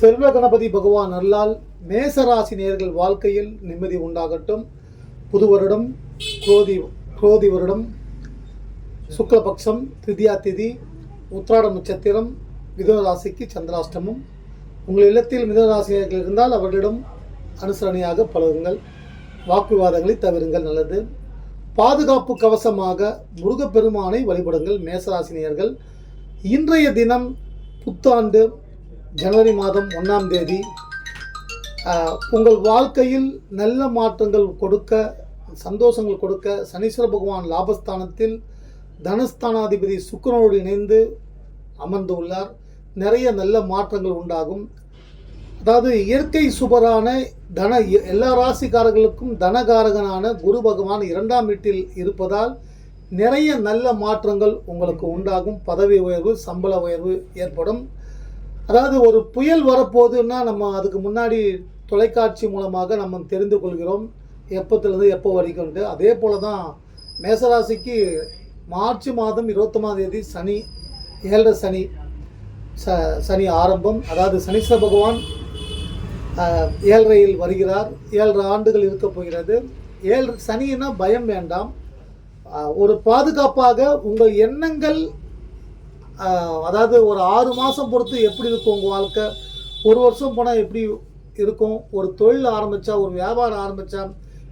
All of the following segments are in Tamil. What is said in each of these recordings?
செல்வ கணபதி பகவான் அல்லால் மேசராசி நேர்கள் வாழ்க்கையில் நிம்மதி உண்டாகட்டும். புது வருடம் குரோதி குரோதி வருடம் சுக்லபக்ஷம் திதியா திதி உத்ராட நட்சத்திரம் மிதனராசிக்கு சந்திராஷ்டமம். உங்கள் இல்லத்தில் மிதனராசினியர்கள் இருந்தால் அவர்களிடம் அனுசரணையாக பழகுங்கள். வாக்குவாதங்களை தவிருங்கள் நல்லது. பாதுகாப்பு கவசமாக முருகப்பெருமானை வழிபடுங்கள் மேசராசினியர்கள் இன்றைய தினம் புத்தாண்டு ஜனவரி மாதம் ஒன்றாம் தேதி உங்கள் வாழ்க்கையில் நல்ல மாற்றங்கள் கொடுக்க சந்தோஷங்கள் கொடுக்க சனீஸ்வர பகவான் லாபஸ்தானத்தில் தனஸ்தானாதிபதி சுக்கரனோடு இணைந்து அமர்ந்து உள்ளார். நிறைய நல்ல மாற்றங்கள் உண்டாகும். அதாவது இயற்கை சுபரான தன எல்லா ராசிக்காரர்களுக்கும் தனகாரகனான குரு பகவான் இரண்டாம் வீட்டில் இருப்பதால் நிறைய நல்ல மாற்றங்கள் உங்களுக்கு உண்டாகும். பதவி உயர்வு சம்பள உயர்வு ஏற்படும். அதாவது ஒரு புயல் வரப்போகுதுன்னா நம்ம அதுக்கு முன்னாடி தொலைக்காட்சி மூலமாக நம்ம தெரிந்து கொள்கிறோம். எப்போத்துலேருந்து எப்போ வரைக்கும்ட்டு அதே போல தான் மேசராசிக்கு மார்ச் மாதம் இருபத்தொம்பதாம் தேதி சனி ஏழரை சனி ச சனி ஆரம்பம். அதாவது சனீஸ்வர பகவான் ஏழரையில் வருகிறார். ஏழரை ஆண்டுகள் இருக்க போகிறது. ஏழு சனின்னா பயம் வேண்டாம். ஒரு பாதுகாப்பாக உங்கள் எண்ணங்கள் அதாவது ஒரு ஆறு மாதம் பொறுத்து எப்படி இருக்கும் உங்கள் வாழ்க்கை? ஒரு வருஷம் போனால் எப்படி இருக்கும்? ஒரு தொழில் ஆரம்பித்தா ஒரு வியாபாரம் ஆரம்பித்தா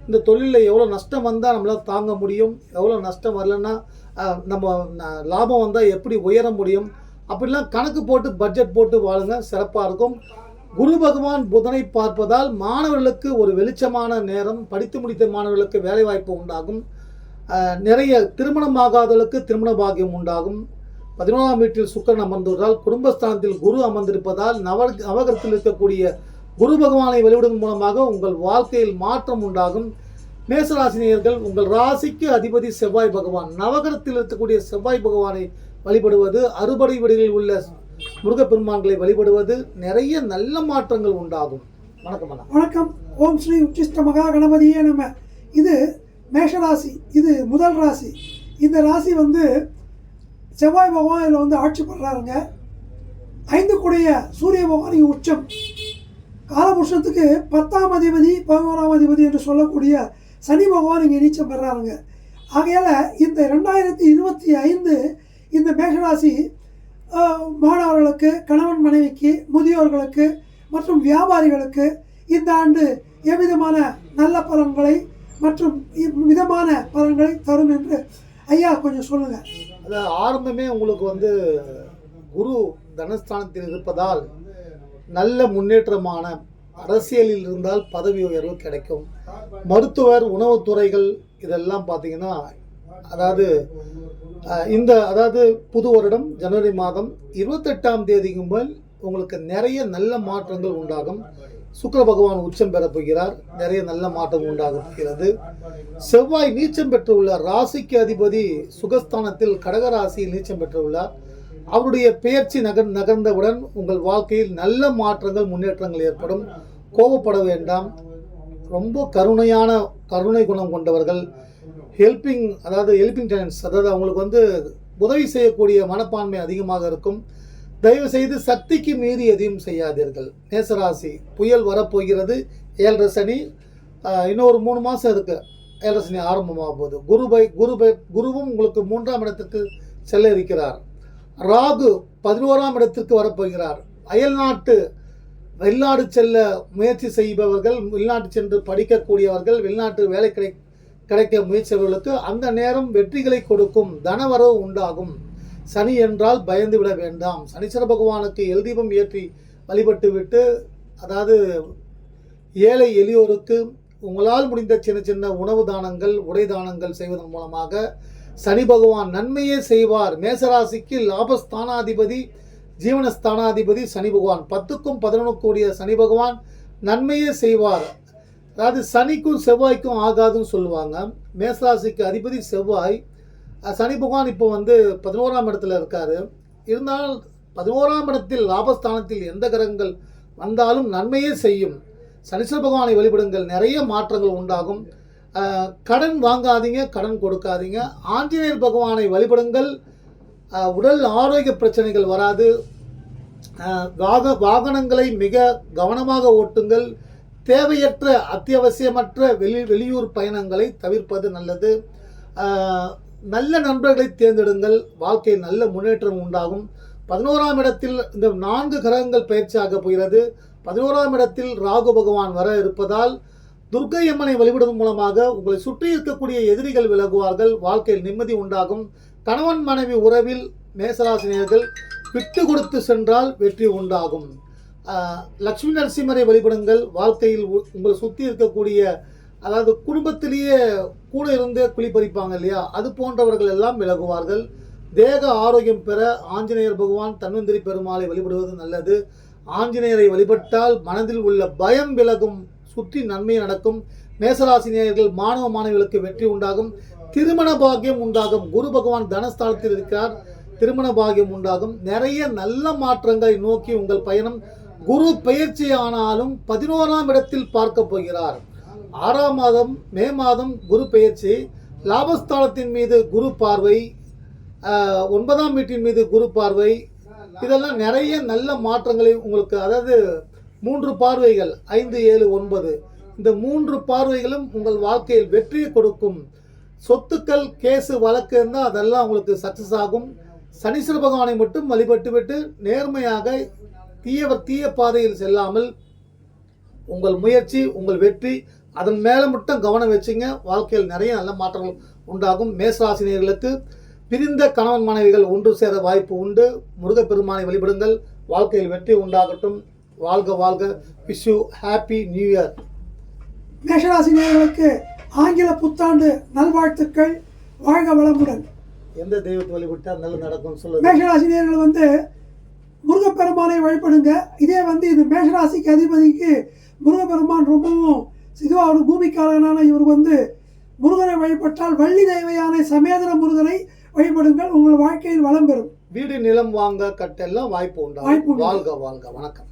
இந்த தொழிலில் எவ்வளோ நஷ்டம் வந்தால் நம்மளால் தாங்க முடியும்? எவ்வளோ நஷ்டம் வரலன்னா நம்ம லாபம் வந்தால் எப்படி உயர முடியும்? அப்படிலாம் கணக்கு போட்டு பட்ஜெட் போட்டு வாழுங்க. சிறப்பாக இருக்கும். குரு பகவான் புதனை பார்ப்பதால் மாணவர்களுக்கு ஒரு வெளிச்சமான நேரம் படித்து முடித்த மாணவர்களுக்கு வேலைவாய்ப்பு உண்டாகும். நிறைய திருமணமாகாதவர்களுக்கு திருமண பாக்கியம் உண்டாகும். பதினோராம் வீட்டில் சுக்கரன் அமர்ந்துள்ளதால் குடும்பஸ்தானத்தில் குரு அமர்ந்திருப்பதால் நவ நவகரத்தில் இருக்கக்கூடிய குரு பகவானை வெளிவிடுவதன் மூலமாக உங்கள் வாழ்க்கையில் மாற்றம் உண்டாகும். மேசராசினியர்கள் உங்கள் ராசிக்கு அதிபதி செவ்வாய் பகவான். நவகரத்தில் இருக்கக்கூடிய செவ்வாய் பகவானை வழிபடுவது அறுபடை வீடுகளில் உள்ள முருகப்பெருமான்களை வழிபடுவது நிறைய நல்ல மாற்றங்கள் உண்டாகும். வணக்கம் வணக்கம். ஓம் ஸ்ரீ உச்சிஷ்ட மகா கணபதியே நம்ம இது மேஷராசி இது முதல் ராசி. இந்த ராசி வந்து செவ்வாய் பகவான் இதில் வந்து ஆட்சி பண்ணுறாருங்க ஐந்து கூடைய சூரிய பகவான் இங்கே உச்சம். காலபுருஷத்துக்கு பத்தாம் அதிபதி பதினோராம் அதிபதி என்று சொல்லக்கூடிய சனி பகவான் இங்கே நீச்சம் பெறாருங்க. ஆகையால் இந்த ரெண்டாயிரத்தி இருபத்தி ஐந்து இந்த மேஷராசி மாணவர்களுக்கு கணவன் மனைவிக்கு முதியோர்களுக்கு மற்றும் வியாபாரிகளுக்கு இந்த ஆண்டு எவ்விதமான நல்ல பலன்களை மற்றும் இ- மிதமான பலன்களை தரும் என்று ஐயா கொஞ்சம் சொல்லுங்கள் ஆரம்பமே உங்களுக்கு வந்து குரு தனஸ்தானத்தில் இருப்பதால் நல்ல முன்னேற்றமான அரசியலில் இருந்தால் பதவி உயர்வு கிடைக்கும். மருத்துவர் உணவுத்துறைகள் இதெல்லாம் பார்த்தீங்கன்னா அதாவது இந்த அதாவது புது வருடம் ஜனவரி மாதம் இருபத்தெட்டாம் தேதிக்கு மேல் உங்களுக்கு நிறைய நல்ல மாற்றங்கள் உண்டாகும். சுக்கிர பகவான் உச்சம் பெறப் போகிறார். நிறைய நல்ல மாற்றம் உண்டாக போகிறது செவ்வாய் நீச்சம் பெற்றுள்ள ராசிக்கு அதிபதி சுகஸ்தானத்தில் கடக ராசியில் நீச்சம் பெற்றுள்ளார். அவருடைய பெயர்ச்சி நகர் நகர்ந்தவுடன் உங்கள் வாழ்க்கையில் நல்ல மாற்றங்கள் முன்னேற்றங்கள் ஏற்படும். கோபப்பட வேண்டாம். ரொம்ப கருணையான கருணை குணம் கொண்டவர்கள். ஹெல்பிங் அதாவது ஹெல்பிங் டெனன்ஸ் அதாவது அவங்களுக்கு வந்து உதவி செய்யக்கூடிய மனப்பான்மை அதிகமாக இருக்கும். தயவு செய்து சக்திக்கு மீறி எதையும் செய்யாதீர்கள். நேசராசி புயல் வரப்போகிறது. ஏழரை சனி இன்னொரு மூணு மாதம் இருக்கு. ஏழரை சனி ஆரம்பமாக போகுது. குரு பை குரு பை குருவும் உங்களுக்கு மூன்றாம் இடத்துக்கு செல்ல இருக்கிறார். ராகு பதினோராம் இடத்திற்கு வரப்போகிறார். அயல்நாட்டு வெளிநாடு செல்ல முயற்சி செய்பவர்கள் வெளிநாட்டு சென்று படிக்கக்கூடியவர்கள் வெளிநாட்டு வேலை கிடை கிடைக்க முயற்சியவர்களுக்கு அந்த நேரம் வெற்றிகளை கொடுக்கும் தனவரவு உண்டாகும். சனி என்றால் பயந்து விட வேண்டாம். சனீஸ்வர பகவானுக்கு எல் தீபம் ஏற்றி வழிபட்டு விட்டு அதாவது ஏழை எளியோருக்கு உங்களால் முடிந்த சின்ன சின்ன உணவு தானங்கள் உடை தானங்கள் செய்வதன் மூலமாக சனி பகவான் நன்மையே செய்வார். மேசராசிக்கு லாபஸ்தானாதிபதி ஜீவனஸ்தானாதிபதி சனி பகவான். பத்துக்கும் பதினொன்று கூடிய சனி பகவான் நன்மையே செய்வார். அதாவது சனிக்கும் செவ்வாய்க்கும் ஆகாதுன்னு சொல்லுவாங்க. மேசராசிக்கு அதிபதி செவ்வாய் சனி பகவான் இப்போ வந்து பதினோராம் இடத்துல இருக்காரு. இருந்தாலும் பதினோராம் இடத்தில் லாபஸ்தானத்தில் எந்த கிரகங்கள் வந்தாலும் நன்மையே செய்யும். சனீஸ்வர பகவானை வழிபடுங்கள். நிறைய மாற்றங்கள் உண்டாகும். கடன் வாங்காதீங்க கடன் கொடுக்காதீங்க. ஆஞ்சநேயர் பகவானை வழிபடுங்கள். உடல் ஆரோக்கிய பிரச்சனைகள் வராது. வாக வாகனங்களை மிக கவனமாக ஓட்டுங்கள். தேவையற்ற அத்தியாவசியமற்ற வெளி வெளியூர் பயணங்களை தவிர்ப்பது நல்லது. நல்ல நண்பர்களை தேர்ந்தெடுங்கள். வாழ்க்கை நல்ல முன்னேற்றம் உண்டாகும். பதினோராம் இடத்தில் இந்த நான்கு கிரகங்கள் பயிற்சியாக போகிறது. பதினோராம் இடத்தில் ராகு பகவான் வர இருப்பதால் துர்க்கை அம்மனை வழிபடுவதன் மூலமாக உங்களை சுற்றி இருக்கக்கூடிய எதிரிகள் விலகுவார்கள். வாழ்க்கையில் நிம்மதி உண்டாகும். கணவன் மனைவி உறவில் மேசராசினியர்கள் விட்டு கொடுத்து சென்றால் வெற்றி உண்டாகும். லக்ஷ்மி லட்சுமி நரசிம்மரை வழிபடுங்கள். வாழ்க்கையில் உ- உங்களை சுற்றி இருக்கக்கூடிய அதாவது குடும்பத்திலேயே கூட இருந்து குளிப்பறிப்பாங்க இல்லையா? அது போன்றவர்கள் எல்லாம் விலகுவார்கள். தேக ஆரோக்கியம் பெற ஆஞ்சநேயர் பகவான் தன்வந்திரி பெருமாளை வழிபடுவது நல்லது. ஆஞ்சநேயரை வழிபட்டால் மனதில் உள்ள பயம் விலகும் சுற்றி நன்மை நடக்கும். மேசராசினியர்கள் மாணவ மாணவிகளுக்கு வெற்றி உண்டாகும். திருமண பாக்கியம் உண்டாகும். குரு பகவான் தனஸ்தானத்தில் இருக்கிறார். திருமண பாக்கியம் உண்டாகும். நிறைய நல்ல மாற்றங்களை நோக்கி உங்கள் பயணம். குரு பயிற்சி ஆனாலும் பதினோராம் இடத்தில் பார்க்க போகிறார். ஆறாம் மாதம் மே மாதம் குரு பெயர்ச்சி லாபஸ்தானத்தின் மீது குரு பார்வை ஒன்பதாம் வீட்டின் மீது குரு பார்வை. இதெல்லாம் நிறைய நல்ல மாற்றங்களை உங்களுக்கு அதாவது மூன்று பார்வைகள் ஐந்து ஏழு ஒன்பது. இந்த மூன்று பார்வைகளும் உங்கள் வாழ்க்கையில் வெற்றியை கொடுக்கும். சொத்துக்கள் கேஸு வழக்கு இருந்தால் அதெல்லாம் உங்களுக்கு சக்ஸஸ் ஆகும். சனீஸ்வர பகவானை மட்டும் வழிபட்டு விட்டு நேர்மையாக தீய தீய பாதையில் செல்லாமல் உங்கள் முயற்சி உங்கள் வெற்றி அதன் மேலே மட்டும் கவனம் வச்சுங்க. வாழ்க்கையில் நிறைய நல்ல மாற்றங்கள் உண்டாகும். மேசராசினியர்களுக்கு பிரிந்த கணவன் மனைவிகள் ஒன்று சேர வாய்ப்பு உண்டு. முருகப்பெருமானை வழிபடுங்கள். வாழ்க்கையில் வெற்றி உண்டாகட்டும். வாழ்க வாழ்க. Wish you happy new year மேஷராசி நேயர்களுக்கு ஆங்கில புத்தாண்டு நல்வாழ்த்துக்கள். வாழ்க வளமுடன். எந்த தெய்வத்தை வழிபட்டால் நல்லது நடக்கும் சொல்லுங்க. மேஷராசி நேயர்கள் வந்து முருகப்பெருமானை வழிபடுங்க. இதே வந்து இது மேஷராசிக்கு அதிபதிக்கு முருகப்பெருமான் ரொம்பவும் ஒரு பூமிக்காரனான இவர் வந்து முருகனை வழிபட்டால் வள்ளி தெய்வ யானை சமேதன முருகனை வழிபடுங்கள் உங்கள் வாழ்க்கையில் வளம் பெறும். வீடு நிலம் வாங்க கட்டெல்லாம் வாய்ப்பு வாய்ப்பு உண்டு. வாழ்க வாழ்க வணக்கம்.